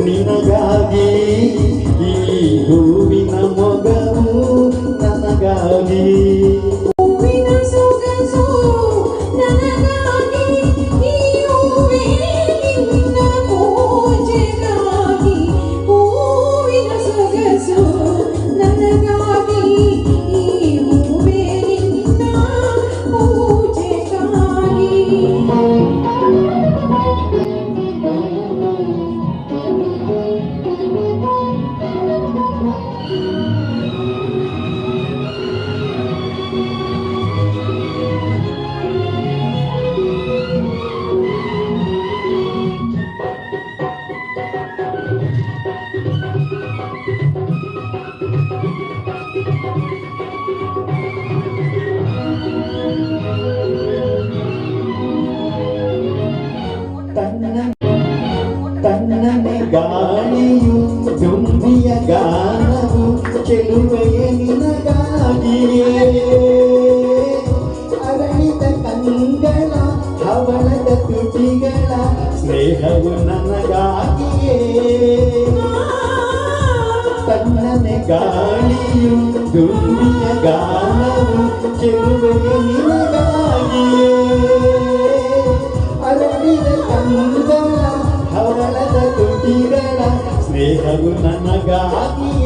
Minagagi, ibu minamogamu, nanagagi, ತನ್ನನೆ ಗಾಳಿಯು ದುಂಬಿಯ ಗಾನವು ಚೆಲುವೆಯ ನಿನಗಾಗಿಯೇ ಅರಳಿದ ಕಂಗಳ ಹವಳದ ತುಟಿಗಳ ಸ್ನೇಹವು ನನಗಾಗಿಯೇ ತನ್ನನೆ ಗಾಳಿಯು ದುಂಬಿಯ ಗಾನವು ಚೆಲುವೆಯ ನಿನಗಾಗಿಯೇ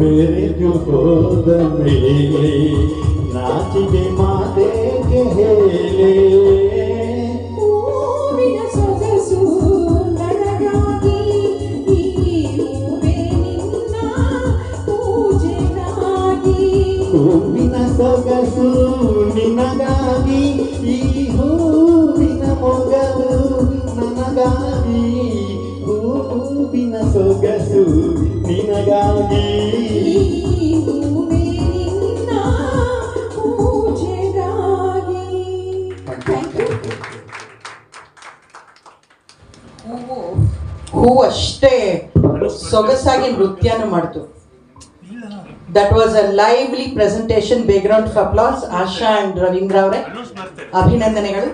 ಮನಸ್ಸು ಬೆರೆತು ಹೋದ ಮೇಲೆ ನಾಚಿಗೆ ಮಾತೇಕೆ ಹೇಳೆ ಹೂವಿನ ಸೊಗಸು ನನಗಾಗಿ ಈ ಹೂವೇ ಸೊಗಸು ನಿನಗಾಗಿ. ಹೂವು ಅಷ್ಟೇ ಸೊಗಸಾಗಿ ನೃತ್ಯನ ಮಾಡ್ತು. That was a lively presentation background applause Asha and Ravindra ಅವರೇ. ಅಭಿನಂದನೆಗಳು.